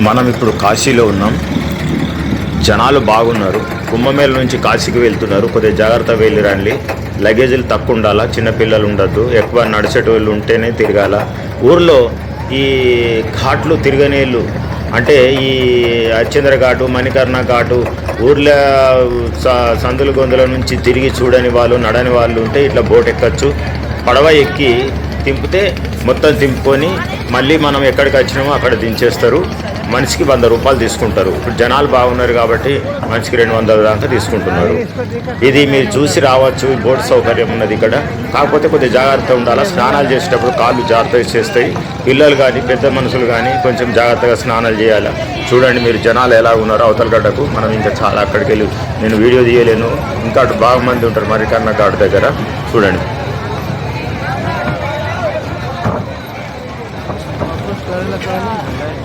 మనం ఇప్పుడు కాశీలో ఉన్నాం. జనాలు బాగున్నారు. కుంభమేళ నుంచి కాశీకి వెళ్తున్నారు. కొద్దిగా జాగ్రత్త వెళ్ళి రండి. లగేజీలు తక్కువ ఉండాలా? చిన్నపిల్లలు ఉండద్దు. ఎక్కువ నడిచేటోళ్ళు ఉంటేనే తిరగాల. ఊర్లో ఈ ఘాట్లు తిరగనేళ్ళు అంటే ఈ అచ్చేంద్ర ఘాటు మణికర్ణ ఘాటు ఊర్లో స- సందుల గొంతుల నుంచి తిరిగి చూడని వాళ్ళు నడని వాళ్ళు ఉంటే ఇట్లా బోట్ ఎక్కచ్చు పడవ ఎక్కి తింపితే మొత్తం తింపుకొని మళ్ళీ మనం ఎక్కడికి వచ్చినామో అక్కడ దించేస్తారు. మనిషికి వంద రూపాయలు తీసుకుంటారు. ఇప్పుడు జనాలు బాగున్నారు కాబట్టి మనిషికి రెండు వందల దాకా తీసుకుంటున్నారు. ఇది మీరు చూసి రావచ్చు బోర్డు బోట్ సౌకర్యం ఉన్నది ఇక్కడ. కాకపోతే కొద్దిగా జాగ్రత్త ఉండాలి? స్నానాలు చేసేటప్పుడు కాళ్ళు జాగ్రత్తగా చేస్తాయి. పిల్లలు కానీ పెద్ద మనుషులు కానీ కొంచెం జాగ్రత్తగా స్నానాలు చేయాలి? చూడండి మీరు జనాలు ఎలా ఉన్నారో అవతల గడ్డకు. మనం ఇంకా చాలా అక్కడికి వెళ్ళి నేను వీడియో తీయలేను. ఇంకా అటు బాగా మంది ఉంటారు మరి కన్నా దగ్గర. చూడండి. 연락을한 번.